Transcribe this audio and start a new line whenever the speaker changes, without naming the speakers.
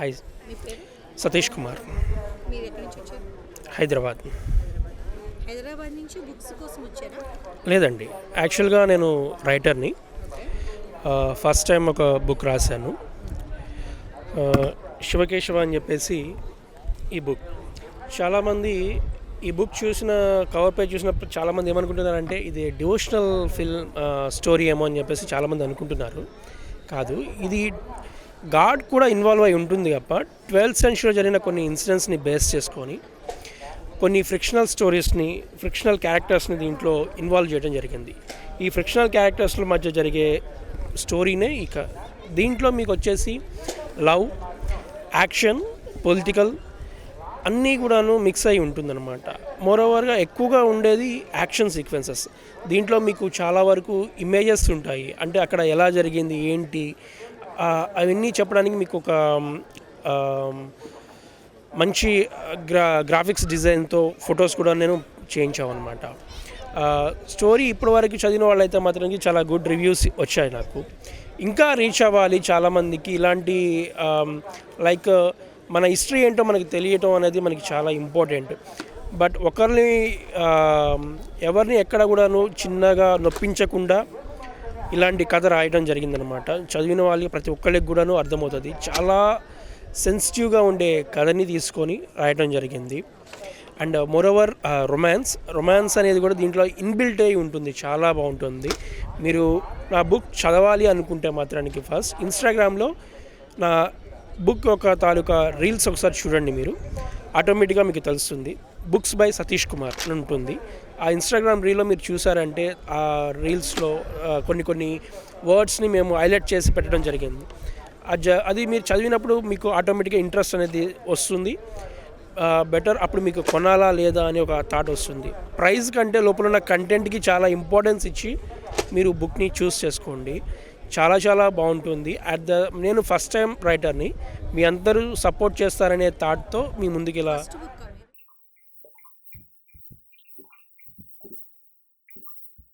Hi Satish Kumar.
మీరు ఎక్కడి నుంచి వచ్చారు
హైదరాబాద్.
హైదరాబాద్ నుంచి బుక్స్ కోసం వచ్చారా?
లేదండి. యాక్చువల్గా నేను రైటర్ని. ఫస్ట్ టైం ఒక బుక్ రాశాను. శివకేశవ అని చెప్పేసి ఈ బుక్. చాలామంది ఈ బుక్ చూసిన కవర్ పేజ్ చూసినప్పుడు చాలామంది ఏమనుకుంటున్నారంటే ఇది డివోషనల్ ఫిల్మ్ స్టోరీ ఏమో అని చెప్పేసి చాలామంది అనుకుంటున్నారు. కాదు ఇది గాడ్ కూడా ఇన్వాల్వ్ అయి ఉంటుంది తప్ప ట్వెల్త్ సెంచురీలో జరిగిన కొన్ని ఇన్సిడెంట్స్ని బేస్ చేసుకొని కొన్ని ఫ్రిక్షనల్ స్టోరీస్ని ఫ్రిక్షనల్ క్యారెక్టర్స్ని దీంట్లో ఇన్వాల్వ్ చేయడం జరిగింది. ఈ ఫ్రిక్షనల్ క్యారెక్టర్స్ల మధ్య జరిగే స్టోరీనే ఇక దీంట్లో మీకు వచ్చేసి లవ్ యాక్షన్ పొలిటికల్ అన్నీ కూడాను మిక్స్ అయి ఉంటుందన్నమాట. మోరోవర్గా ఎక్కువగా ఉండేది యాక్షన్ సీక్వెన్సెస్. దీంట్లో మీకు చాలా వరకు ఇమేజెస్ ఉంటాయి. అంటే అక్కడ ఎలా జరిగింది ఏంటి అవన్నీ చెప్పడానికి మీకు ఒక మంచి గ్రా గ్రాఫిక్స్ డిజైన్తో ఫొటోస్ కూడా నేను చేయించామన్నమాట స్టోరీ ఇప్పటివరకు చదివిన వాళ్ళైతే మాత్రం చాలా గుడ్ రివ్యూస్ వచ్చాయి నాకు. ఇంకా రీచ్ అవ్వాలి చాలామందికి ఇలాంటి లైక్ మన హిస్టరీ ఏంటో మనకి తెలియటం అనేది మనకి చాలా ఇంపార్టెంట్. బట్ ఒకరిని ఎవరిని ఎక్కడ కూడాను చిన్నగా నొప్పించకుండా ఇలాంటి కథ రాయడం జరిగిందనమాట చదివిన వాళ్ళకి ప్రతి ఒక్కరికి కూడాను అర్థమవుతుంది. చాలా సెన్సిటివ్గా ఉండే కథని తీసుకొని రాయడం జరిగింది. And moreover romance. రొమాన్స్ అనేది కూడా దీంట్లో ఇన్బిల్ట్ అయి ఉంటుంది. చాలా బాగుంటుంది. మీరు నా బుక్ చదవాలి అనుకుంటే మాత్రానికి ఫస్ట్. ఇన్స్టాగ్రామ్లో నా బుక్ ఒక తాలూకా రీల్స్ ఒకసారి చూడండి మీరు. ఆటోమేటిక్గా మీకు తెలుస్తుంది. బుక్స్ బై సతీష్ కుమార్ అని ఉంటుంది. ఆ ఇన్స్టాగ్రామ్ రీల్లో మీరు చూసారంటే ఆ రీల్స్లో కొన్ని కొన్ని వర్డ్స్ని మేము హైలైట్ చేసి పెట్టడం జరిగింది. అది అది మీరు చదివినప్పుడు మీకు ఆటోమేటిక్గా ఇంట్రెస్ట్ అనేది వస్తుంది. బెటర్ అప్పుడు మీకు కొనాలా లేదా అని ఒక థాట్ వస్తుంది. ప్రైస్ కంటే లోపల ఉన్న కంటెంట్కి చాలా ఇంపార్టెన్స్ ఇచ్చి మీరు బుక్ని చూస్ చేసుకోండి. చాలా చాలా బాగుంటుంది. అట్ ద నేను ఫస్ట్ టైం రైటర్ని మీ అందరూ సపోర్ట్ చేస్తారనే థాట్తో మీ ముందుకు ఇలా